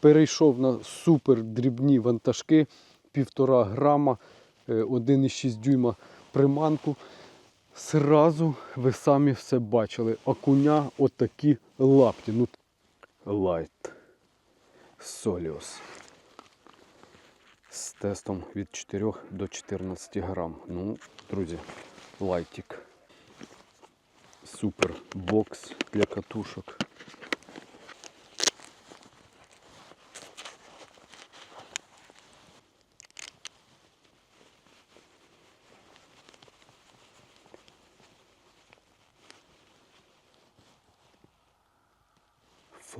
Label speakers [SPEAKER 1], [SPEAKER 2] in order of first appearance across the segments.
[SPEAKER 1] перейшов на супер дрібні вантажки, півтора грама, е, 1,6 дюйма приманку. Сразу ви самі все бачили. Окуня отакі лапті. Ну, Light Solios. З тестом від 4 до 14 грам. Ну, друзі, лайтик. Супер бокс для катушок.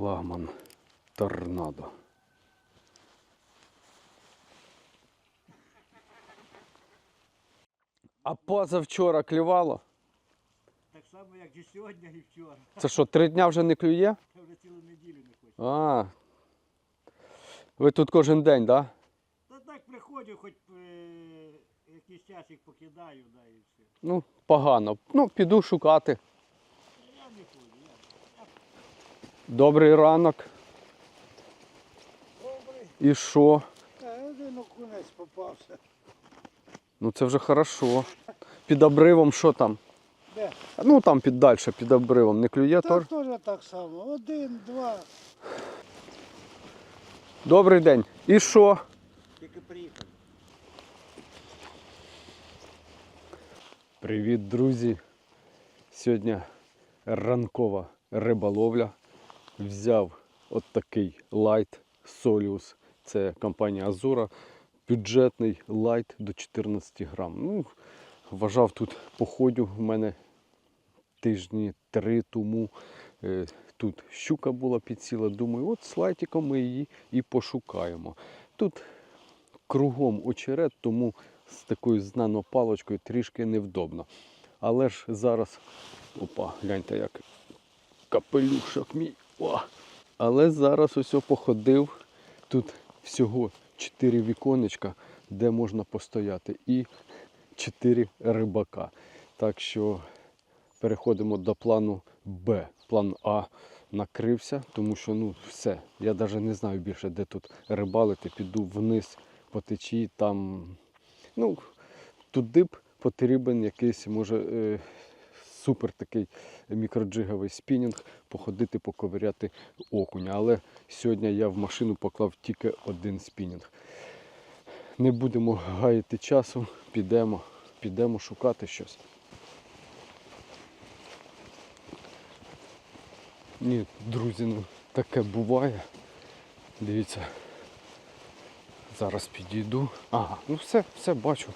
[SPEAKER 1] Флагман Торнадо. А позавчора клювало?
[SPEAKER 2] Так само, як і сьогодні, і вчора.
[SPEAKER 1] Це що, три дня вже не клює?
[SPEAKER 2] Я вже цілу неділю не хочу.
[SPEAKER 1] А. Ви тут кожен день, так? Да?
[SPEAKER 2] Та так приходжу, хоч е, якийсь часик покидаю, да, і все.
[SPEAKER 1] Ну, погано. Ну, піду шукати.
[SPEAKER 2] Я не ходжу. Я...
[SPEAKER 1] Добрий ранок.
[SPEAKER 2] Добрий.
[SPEAKER 1] І що?
[SPEAKER 2] Один окунець попався.
[SPEAKER 1] Ну це вже хорошо. Під обривом що там?
[SPEAKER 2] Де?
[SPEAKER 1] Ну там під далі, під обривом. Не клює
[SPEAKER 2] Там
[SPEAKER 1] тор?
[SPEAKER 2] теж так само. Один, два.
[SPEAKER 1] Добрий день. І що?
[SPEAKER 2] Тільки приїхав.
[SPEAKER 1] Привіт, друзі! Сьогодні ранкова риболовля. Взяв от такий лайт Соліус. Це компанія Азура. Бюджетний лайт до 14 грам. Ну, вважав тут походю в мене тижні три тому. Е, Тут щука була підсіла. Думаю, от з лайтиком ми її і пошукаємо. Тут кругом очерет, тому з такою знано паличкою трішки невдобно. Але ж зараз, опа, гляньте, як капелюшок мій. О! Але зараз ось походив. Тут всього 4 віконечка, де можна постояти, і 4 рибака. Так що переходимо до плану Б. План А накрився, тому що ну все. Я навіть не знаю більше, де тут рибалити. Піду вниз по течії, там ну, туди б потрібен якийсь, може, е, супер такий мікроджиговий спінінг, походити, поковиряти окуня. Але сьогодні я в машину поклав тільки один спінінг. Не будемо гаяти часу, підемо, підемо шукати щось. Ні, друзі, ну таке буває. Дивіться. Зараз підійду. Ага, ну все, все бачу.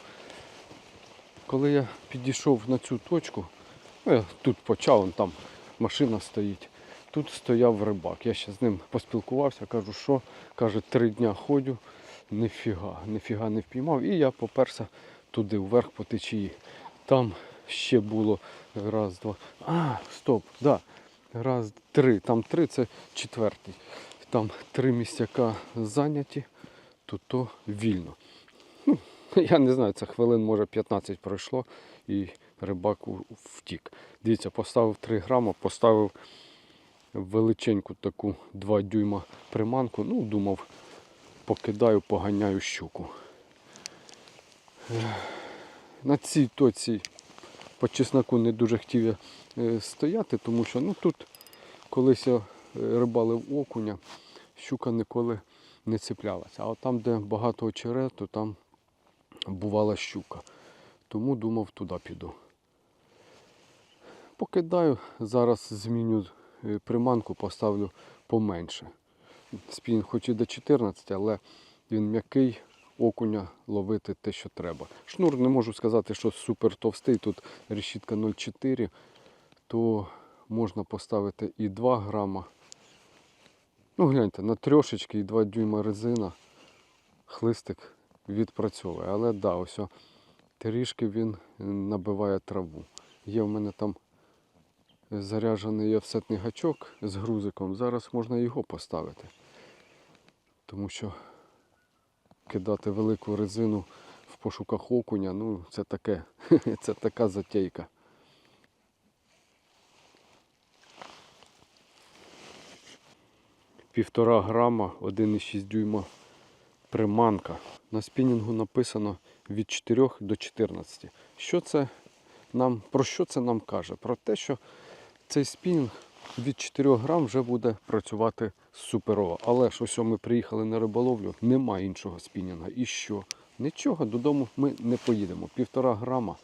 [SPEAKER 1] Коли я підійшов на цю точку, тут почав, вон там машина стоїть. Тут стояв рибак. Я ще з ним поспілкувався, кажу, що каже, три дня ходю, ніфіга, ніфіга не впіймав. І я поперся туди, вверх по течії. Там ще було раз, два. А, стоп, да. Раз, три. Там три, це четвертий. Там три місцяка зайняті, то то вільно. Ну, я не знаю, це хвилин, може 15 пройшло і рибак втік. Дивіться, поставив 3 грама, поставив величеньку таку 2 дюйма приманку. Ну, думав, покидаю, поганяю щуку. На цій тоці по чесноку не дуже хотів я е, стояти, тому що ну, тут колись я е, рибалив окуня, щука ніколи не цеплялася. А там, де багато очерету, там бувала щука. Тому думав, туди піду. Покидаю, зараз зміню е, приманку, поставлю поменше. Спін хоч і до 14, але він м'який, окуня ловити те, що треба. Шнур не можу сказати, що супер товстий, тут решітка 0,4, то можна поставити і 2 грама. Ну, гляньте, на трьошечки і 2 дюйма резина. Хлистик відпрацьовує. Але да, ось трішки він набиває траву. Є в мене там заряджений офсетний гачок з грузиком. Зараз можна його поставити. Тому що кидати велику резину в пошуках окуня, ну це таке, це така затейка. Півтора грама, 1,6 дюйма приманка. На спінінгу написано від 4 до 14. Що це нам, про що це нам каже? Про те, що цей спінінг від 4 грам вже буде працювати суперово. Але ж ось ми приїхали на риболовлю, немає іншого спінінга. І що? Нічого, додому ми не поїдемо. Півтора грама,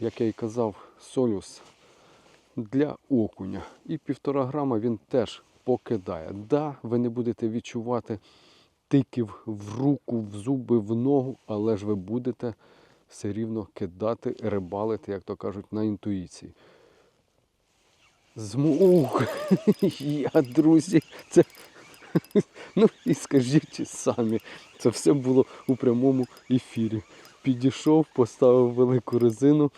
[SPEAKER 1] як я і казав, солюс для окуня. І півтора грама він теж покидає. Да, ви не будете відчувати тиків в руку, в зуби, в ногу, але ж ви будете все рівно кидати, рибалити, як то кажуть, на інтуїції. Змух! Я, друзі, це. Ну і скажіть самі, це все було у прямому ефірі. Підійшов, поставив велику резину.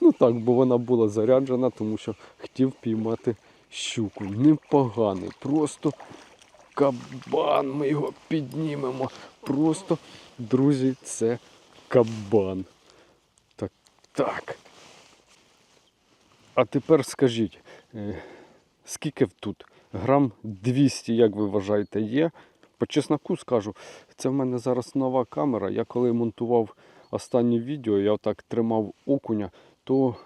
[SPEAKER 1] Ну так, бо вона була заряджена, тому що хотів піймати щуку. Непоганий, просто кабан. Ми його піднімемо. Просто, друзі, це кабан. Так, так. А тепер скажіть, е, скільки тут? Грам 200, як ви вважаєте, є? По чесноку скажу, це в мене зараз нова камера. Я коли монтував останнє відео, я отак тримав окуня, то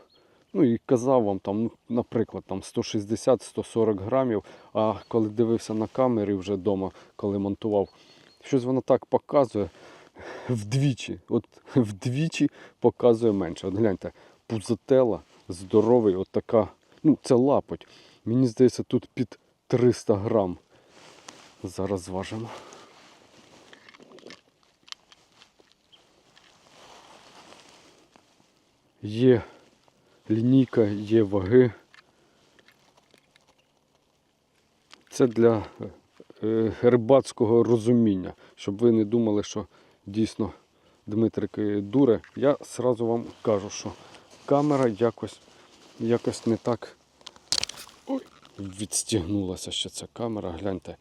[SPEAKER 1] ну і казав вам там, ну, наприклад, там 160-140 грамів. А коли дивився на камері вже вдома, коли монтував, щось воно так показує вдвічі. От вдвічі показує менше. От гляньте, пузотела, здоровий, от ну це лапоть. Мені здається, тут під 300 грам. Зараз зважимо. Є лінійка, є ваги. Це для е, рибацького розуміння, щоб ви не думали, що дійсно Дмитрик е, дуре. Я сразу вам кажу, що камера якось, якось не так Ой, відстігнулася ще ця камера. Гляньте.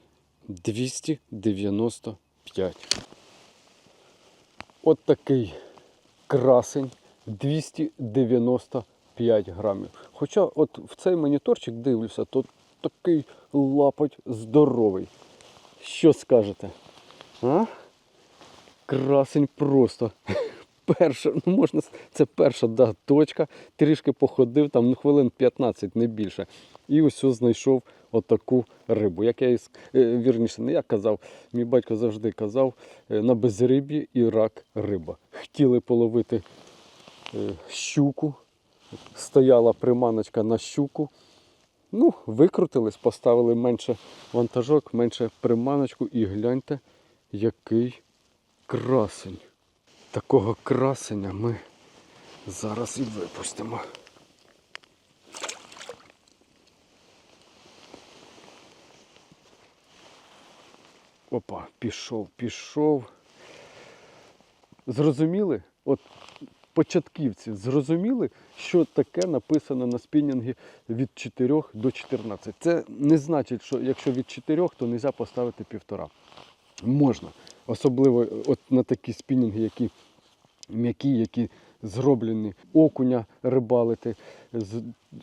[SPEAKER 1] 295. От такий красень 295 грамів. Хоча от в цей моніторчик дивлюся, то такий лапоть здоровий. Що скажете? А? Красень просто. Перша, ну можна, це перша да, точка. Трішки походив, там ну, хвилин 15, не більше. І ось знайшов отаку рибу. Як я е, вірніше, не я казав, мій батько завжди казав, е, на безриб'ї і рак риба. Хотіли половити е, щуку, стояла приманочка на щуку. Ну, викрутились, поставили менше вантажок, менше приманочку і гляньте, який красень. Такого красення ми зараз і випустимо. Опа, пішов, пішов. Зрозуміли? От початківці зрозуміли, що таке написано на спінінгі від 4 до 14. Це не значить, що якщо від 4, то не можна поставити півтора. Можна. Особливо от на такі спінінги, які м'які, які зроблені окуня рибалити,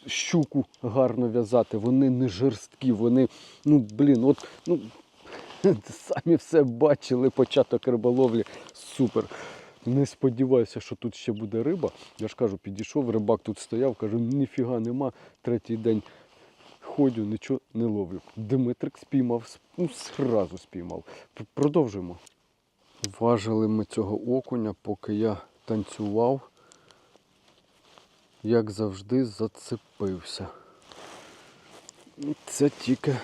[SPEAKER 1] щуку гарно в'язати. Вони не жорсткі, вони, ну блін, от ну, самі все бачили, початок риболовлі. Супер. Не сподіваюся, що тут ще буде риба. Я ж кажу, підійшов, рибак тут стояв, каже, ніфіга нема. Третій день ходю, нічого не ловлю. Димитрик спіймав, ну, зразу спіймав. Продовжуємо. Важили ми цього окуня, поки я танцював. Як завжди, зацепився. Це тільки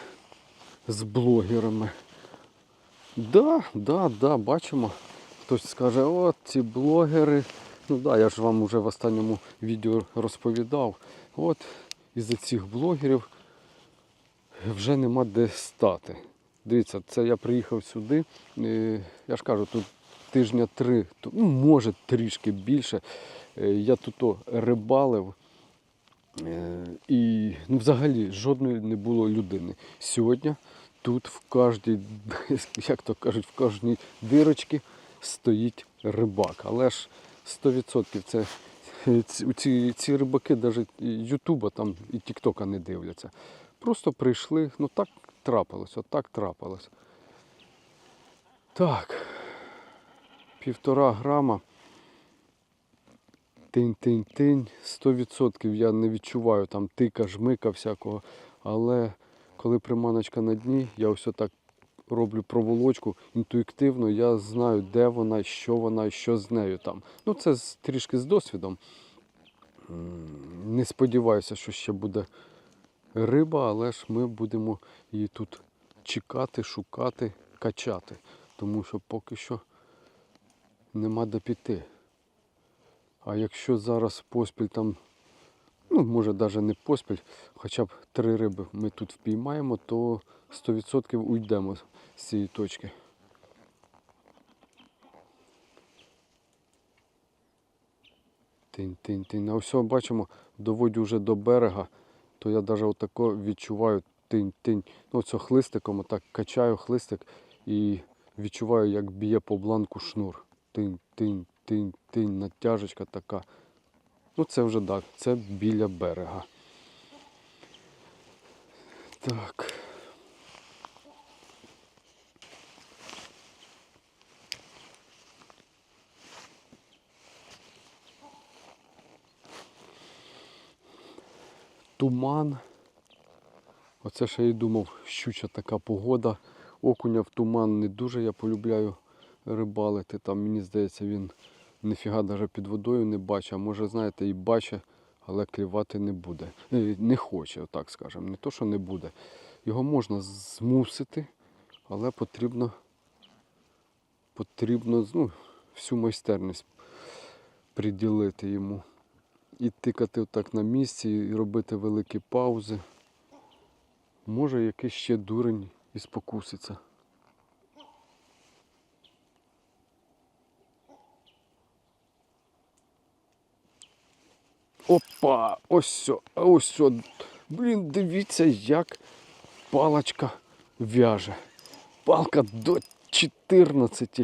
[SPEAKER 1] з блогерами. Да, да, да, бачимо. Хтось скаже, от ці блогери. Ну да, я ж вам вже в останньому відео розповідав. От із-за цих блогерів вже нема де стати. Дивіться, це я приїхав сюди. е, Я ж кажу, тут тижня три, ну, може трішки більше. Е, Я тут рибалив. Е, І ну, взагалі жодної не було людини. Сьогодні тут в кожній, як то кажуть, в кожній дирочці стоїть рибак. Але ж 100% це ці, ці, ці рибаки навіть Ютуба там і Тіктока не дивляться. Просто прийшли, ну так трапилось, от так трапилось. Так. Півтора грама. Тинь-тинь-тинь. 100% я не відчуваю там тика, жмика всякого. Але коли приманочка на дні, я ось так роблю проволочку інтуїтивно, я знаю, де вона, що вона, що з нею там. Ну, це трішки з досвідом. Не сподіваюся, що ще буде риба, але ж ми будемо її тут чекати, шукати, качати. Тому що поки що нема де піти. А якщо зараз поспіль там, ну може навіть не поспіль, хоча б три риби ми тут впіймаємо, то 100% уйдемо з цієї точки. Тинь-тинь-тинь. А все бачимо, доводю вже до берега, то я навіть отако відчуваю тинь-тинь. Ну, це хлистиком, отак качаю хлистик і відчуваю, як б'є по бланку шнур. Тинь-тинь-тинь-тинь, натяжечка така. Ну це вже так, це біля берега. Так. Туман. Оце ще я й думав, щуча така погода. Окуня в туман не дуже я полюбляю рибалити. Там мені здається, він ніфіга навіть під водою не бачить. А може, знаєте, і бачить, але клівати не буде. Е, Не хоче, отак скажемо. Не то, що не буде. Його можна змусити, але потрібно, потрібно ну, всю майстерність приділити йому. І тикати отак на місці, і робити великі паузи. Може якийсь ще дурень і спокуситься. Опа! Ось ось. Блін, дивіться, як палочка в'яже. Палка до 14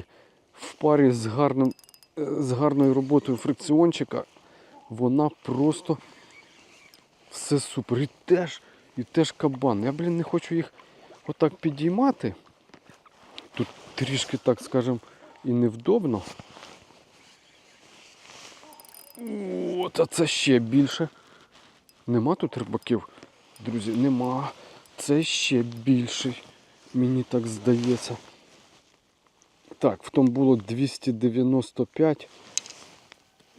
[SPEAKER 1] в парі з, гарним, е, з гарною роботою фрикціончика. Вона просто все супер. І теж, і теж кабан. Я, блін, не хочу їх отак підіймати. Тут трішки, так скажем, і невдобно. От, а це ще більше. Нема тут рибаків, друзі, нема. Це ще більший. Мені так здається. Так, в тому було 295.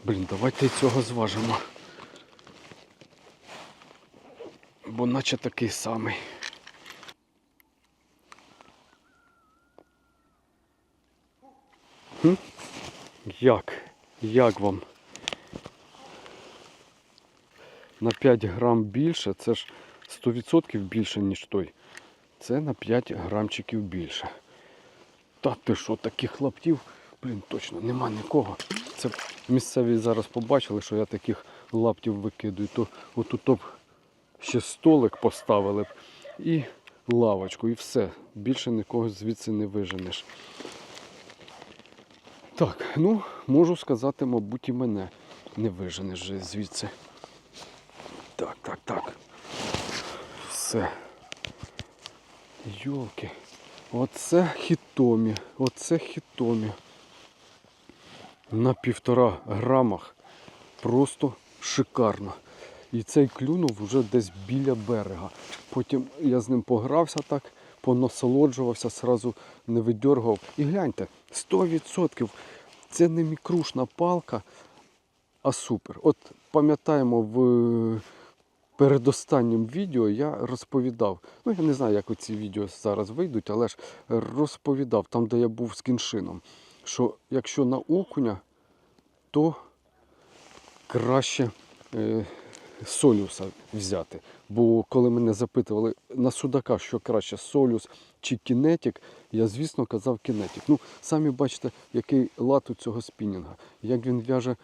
[SPEAKER 1] Блін, давайте цього зважимо. Бо наче такий самий. Хм? Як? Як вам? На 5 грам більше, це ж 100% більше, ніж той. Це на 5 грамчиків більше. Та ти що, таких лаптів, блін, точно нема нікого. Це місцеві зараз побачили, що я таких лаптів викидую, то отут б ще столик поставили б і лавочку, і все. Більше нікого звідси не виженеш. Так, ну, можу сказати, мабуть, і мене не виженеш звідси. Так, так, так. Все. Йолки. Оце хітомі. Оце хітомі. На півтора грамах. Просто шикарно. І цей клюнув вже десь біля берега. Потім я з ним погрався так, понасолоджувався, сразу не видергував. І гляньте, 100% це не мікрушна палка, а супер. От пам'ятаємо в передостаннім відео я розповідав. Ну я не знаю, як оці відео зараз вийдуть, але ж розповідав там, де я був з кіншином, що якщо на окуня, то краще е, солюса взяти. Бо коли мене запитували на судака, що краще солюс чи кінетик, я звісно казав кінетик. Ну, самі бачите, який лад у цього спінінга, як він в'яже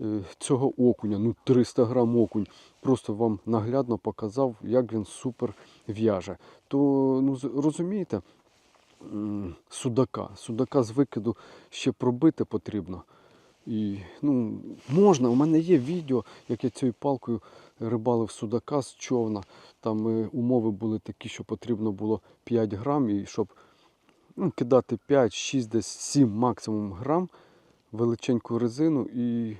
[SPEAKER 1] е, цього окуня, ну 300 грам окунь. Просто вам наглядно показав, як він супер в'яже. То ну, розумієте, судака. Судака з викиду ще пробити потрібно. І ну, можна, у мене є відео, як я цією палкою рибалив судака з човна. Там е, умови були такі, що потрібно було 5 грам, і щоб ну, кидати 5, 6, десь 7 максимум грам величеньку резину і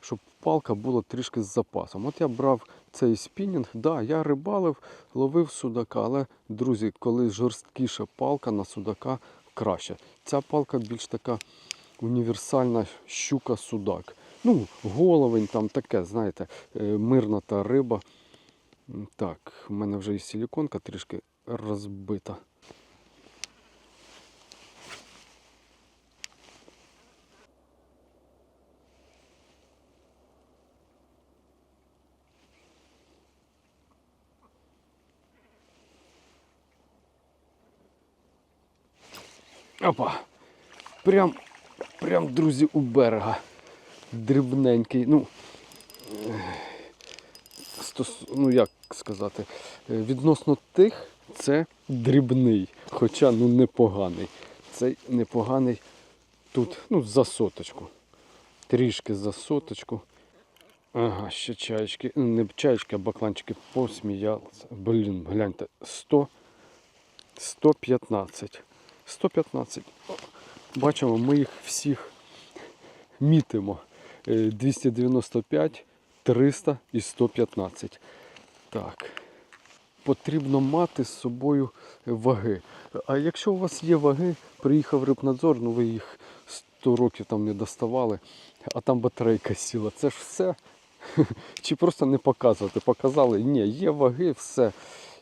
[SPEAKER 1] щоб палка була трішки з запасом. От я брав цей спінінг, да, я рибалив, ловив судака, але, друзі, коли жорсткіша палка на судака краще. Ця палка більш така універсальна щука-судак. Ну, головень там таке, знаєте, е, мирна та риба. Так, в мене вже і силіконка трішки розбита. Опа! Прям, прям, друзі, у берега. Дрібненький. Ну, е, стос, ну як сказати, е, відносно тих це дрібний, хоча ну непоганий. Цей непоганий тут, ну, за соточку. Трішки за соточку. Ага, ще чаєчки, ну, не чаєчки, а бакланчики посміялися. Блін, гляньте, 100, 115. 115. Бачимо, ми їх всіх мітимо. Е, 295, 300 і 115. Так. Потрібно мати з собою ваги. А якщо у вас є ваги, приїхав рибнадзор, ну ви їх 100 років там не доставали, а там батарейка сіла. Це ж все. Чи просто не показувати? Показали, ні, є ваги, все.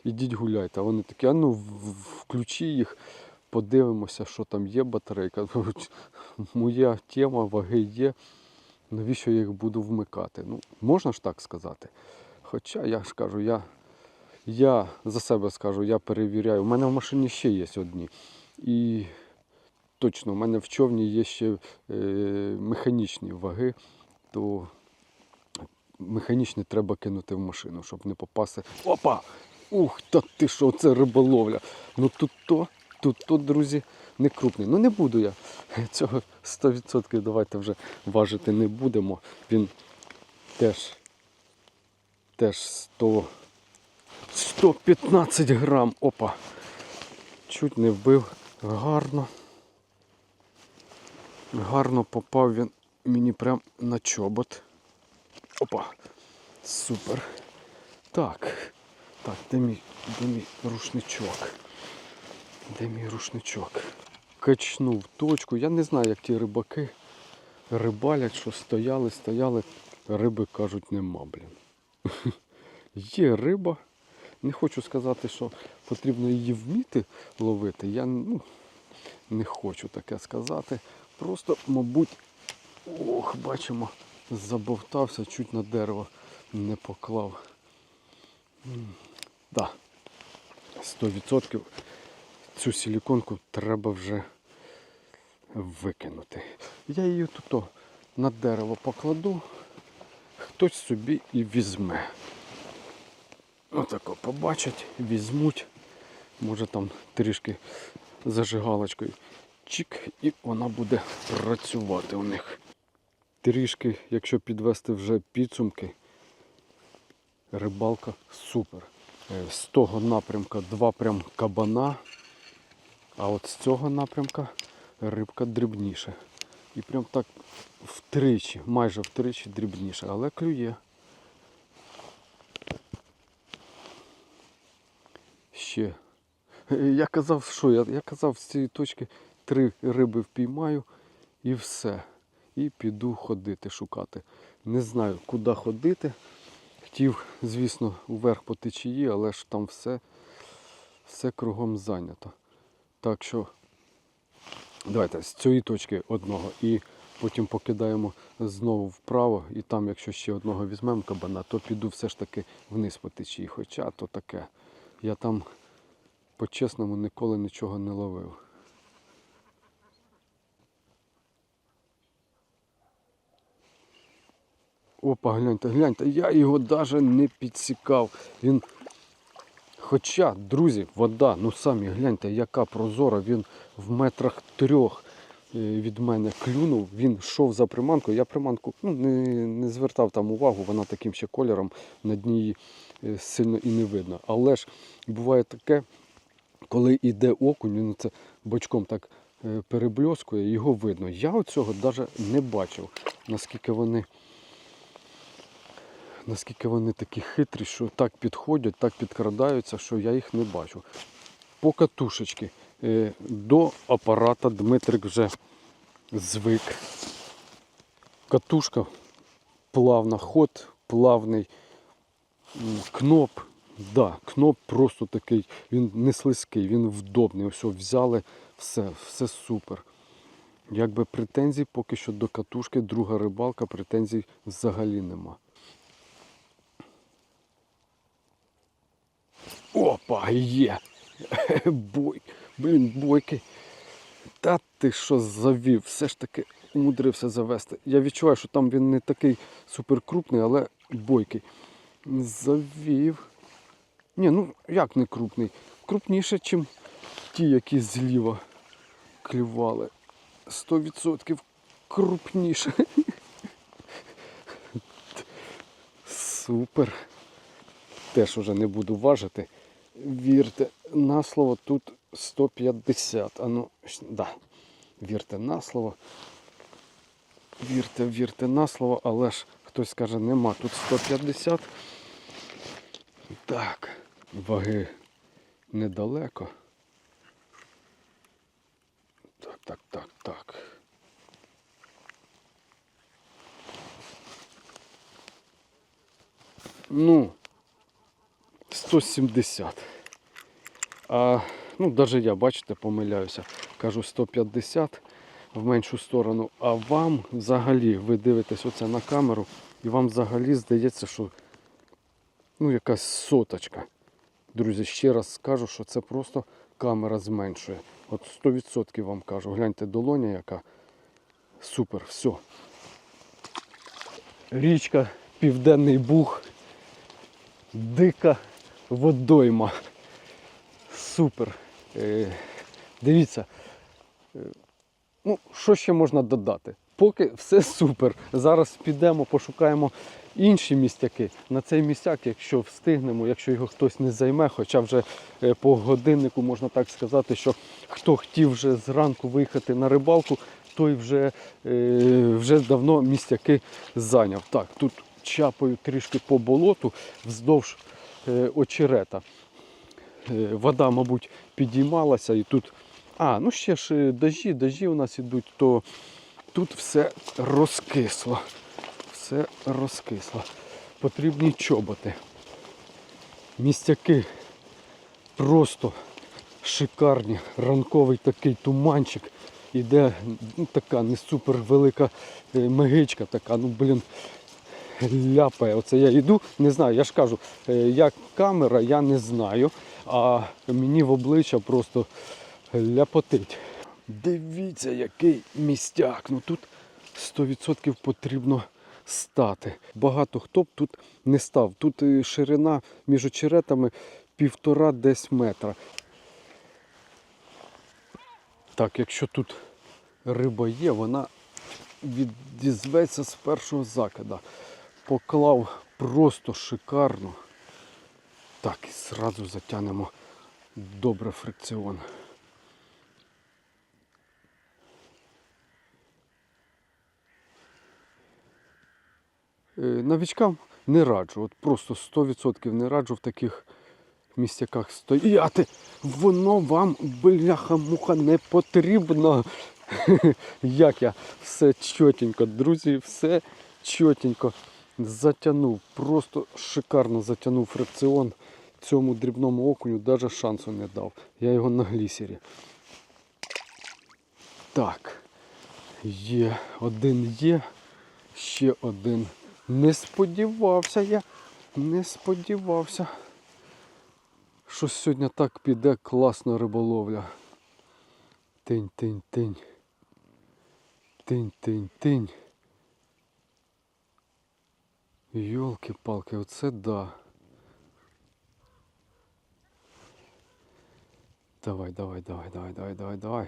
[SPEAKER 1] Ідіть гуляйте. А вони такі, а ну включи їх, подивимося, що там є батарейка. Моя тема, ваги є. Навіщо я їх буду вмикати? Ну, можна ж так сказати. Хоча я ж кажу, я, я за себе скажу, я перевіряю. У мене в машині ще є одні. І точно, у мене в човні є ще е, механічні ваги, то механічні треба кинути в машину, щоб не попасти. Опа! Ух, та ти що, це риболовля. Ну тут то, тут то, друзі, не крупний. Ну не буду я. Цього 100% давайте вже важити не будемо. Він теж, теж 100, 115 грам. Опа. Чуть не вбив. Гарно. Гарно попав він мені прям на чобот. Опа. Супер. Так. Так, де мій, де мій рушничок? Де мій рушничок? Качнув точку. Я не знаю, як ті рибаки рибалять, що стояли, стояли. Риби кажуть, нема, блін. Є риба. Не хочу сказати, що потрібно її вміти ловити. Я ну, не хочу таке сказати. Просто, мабуть, ох, бачимо, забовтався, чуть на дерево не поклав. Так, да, 100% цю силіконку треба вже викинути. Я її тут на дерево покладу, хтось собі і візьме. Отако побачать, візьмуть, може там трішки зажигалочкою. Чик, і вона буде працювати у них. Трішки, якщо підвести вже підсумки, рибалка супер. Е, З того напрямка два прям кабана, а от з цього напрямка рибка дрібніша. І прям так втричі, майже втричі дрібніша, але клює. Ще. Я казав, що я, я казав, з цієї точки три риби впіймаю і все. І піду ходити, шукати. Не знаю, куди ходити. Хотів, звісно, вверх по течії, але ж там все, все кругом зайнято. Так що давайте з цієї точки одного і потім покидаємо знову вправо. І там, якщо ще одного візьмемо кабана, то піду все ж таки вниз по течії. Хоча то таке. Я там по-чесному ніколи нічого не ловив. Опа, гляньте, гляньте, я його навіть не підсікав. Він. Хоча, друзі, вода, ну самі гляньте, яка прозора, він в метрах трьох. від мене клюнув, він йшов за приманкою. Я приманку ну, не, не звертав там увагу, вона таким ще кольором на дні її е, сильно і не видно. Але ж буває таке, коли йде окунь, він це бочком так е, перебльоскує, його видно. Я оцього навіть не бачив, наскільки вони, наскільки вони такі хитрі, що так підходять, так підкрадаються, що я їх не бачу. По катушечки. Е, До апарата Дмитрик вже звик. Катушка плавна, ход плавний. Кноп, да, кноп просто такий, він не слизький, він вдобний. Ось взяли, все, все супер. Якби претензій поки що до катушки, друга рибалка, претензій взагалі нема. Опа, є! Бой, блін, бойки. Та ти що завів? Все ж таки умудрився завести. Я відчуваю, що там він не такий суперкрупний, але бойкий. Завів. Ні, ну як не крупний? Крупніше, ніж ті, які зліва клювали. 100% крупніше. Супер. Теж уже не буду важити. Вірте на слово, тут 150. А ну, да. Вірте на слово. Вірте, вірте на слово, але ж хтось каже, нема тут 150. Так, ваги недалеко. Так, так, так, так. Ну, 170. А, ну, навіть я, бачите, помиляюся. Кажу 150 в меншу сторону. А вам взагалі, ви дивитесь оце на камеру, і вам взагалі здається, що ну, якась соточка. Друзі, ще раз скажу, що це просто камера зменшує. От 100% вам кажу. Гляньте долоня, яка супер, все. Річка, Південний Буг, дика водойма. Супер. Е, дивіться, е, ну, що ще можна додати? Поки все супер. Зараз підемо, пошукаємо інші містяки. На цей містяк, якщо встигнемо, якщо його хтось не займе, хоча вже е, по годиннику можна так сказати, що хто хотів вже зранку виїхати на рибалку, той вже, вже давно містяки зайняв. Так, тут чапаю трішки по болоту вздовж очерета. Е, Вода, мабуть, підіймалася і тут. А, ну ще ж е, дожі, дожі у нас ідуть, то тут все розкисло. Все розкисло. Потрібні чоботи. Містяки просто шикарні. Ранковий такий туманчик. Іде ну, така не супер велика е, мегичка така, ну блін, ляпає. Оце я йду, не знаю, я ж кажу, е, як камера, я не знаю, а мені в обличчя просто ляпотить. Дивіться, який містяк. Ну тут 100% потрібно стати. Багато хто б тут не став. Тут е, ширина між очеретами півтора десь метра. Так, якщо тут риба є, вона відізветься з першого закида. Поклав просто шикарно. Так, і зразу затягнемо добре фрикціон. Е, Новичкам не раджу, от просто 100% не раджу в таких місцяках стояти. Воно вам, бляха-муха, не потрібно. Як я все чотенько, друзі, все чотенько затягнув. Просто шикарно затягнув фрикціон цьому дрібному окуню, навіть шансу не дав. Я його на глісері. Так, є, один є, ще один. Не сподівався я, не сподівався, що сьогодні так піде класна риболовля. Тинь, тинь, тинь. Тинь, тинь, тинь. Йолки-палки, оце да. Давай, давай, давай, давай, давай, давай, давай.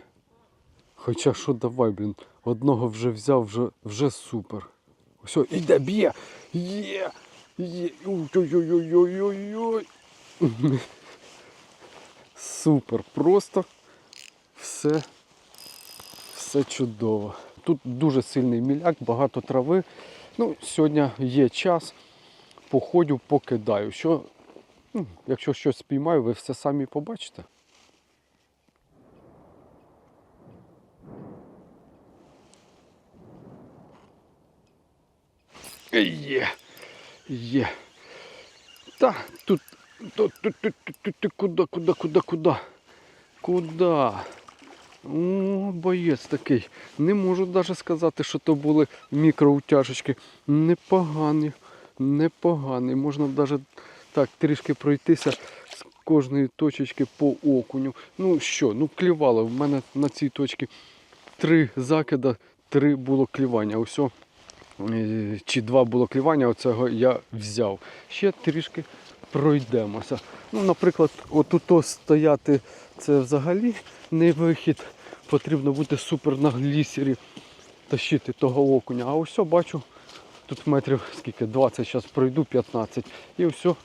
[SPEAKER 1] Хоча що давай, блін, одного вже взяв, вже, вже супер. Все, іде, б'є! Є! Є! Ой-ой-ой-ой-ой-ой! Супер, просто все, все чудово. Тут дуже сильний міляк, багато трави. Ну, сьогодні є час, походю, покидаю. Що, ну, якщо щось спіймаю, ви все самі побачите. Є, є. Та, тут, тут, тут, тут, тут, тут, куди, куди, куди, куди? Куди? О, боєць такий. Не можу навіть сказати, що то були мікроутяжечки. Непогані, непогані. Можна навіть трішки пройтися з кожної точечки по окуню. Ну що, ну клівало. В мене на цій точці три закида, три було клівання. Усьо е, чи два було клівання, оцього я взяв. Ще трішки пройдемося. Ну, наприклад, отут стояти це взагалі не вихід. Потрібно бути супер на глісері, тащити того окуня. А ось бачу, тут метрів скільки, 20, зараз пройду 15. І все,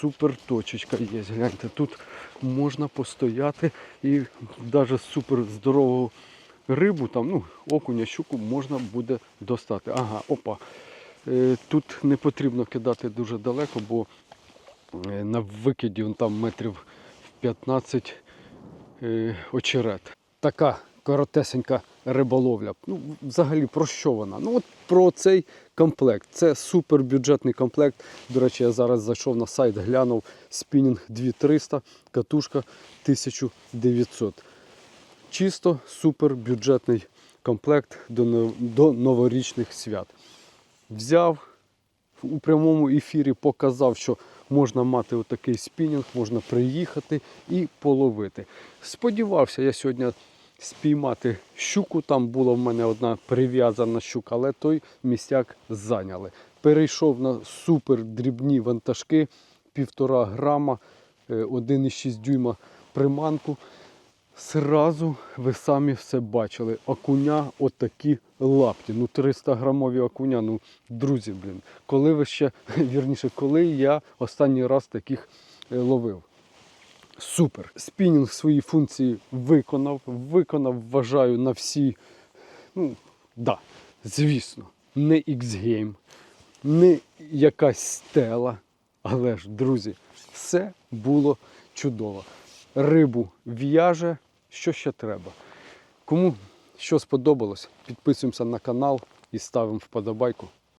[SPEAKER 1] супер точечка є. Гляньте, тут можна постояти і навіть супер здорового рибу, там, ну, окуня, щуку можна буде достати. Ага, опа. Е, Тут не потрібно кидати дуже далеко, бо е, на викиді там метрів 15 е, очерет. Така коротесенька риболовля. Ну, взагалі про що вона? Ну от про цей комплект. Це супербюджетний комплект. До речі, я зараз зайшов на сайт, глянув спінінг 2300, катушка 1900. Чисто супербюджетний комплект до, до новорічних свят. Взяв у прямому ефірі, показав, що можна мати отакий спінінг, можна приїхати і половити. Сподівався я сьогодні спіймати щуку. Там була в мене одна прив'язана щука, але той місяк зайняли. Перейшов на супер дрібні вантажки, півтора грама, е, 1,6 дюйма приманку. Сразу ви самі все бачили. Окуня отакі лапті. Ну 300 грамові окуня. Ну, друзі, блін, коли ви ще, вірніше, коли я останній раз таких е, ловив. Супер. Спінінг свої функції виконав. Виконав, вважаю, на всі. Ну, да, звісно, не X-Game, не якась стела. Але ж, друзі, все було чудово. Рибу в'яже, що ще треба. Кому що сподобалось, підписуємося на канал і ставимо вподобайку.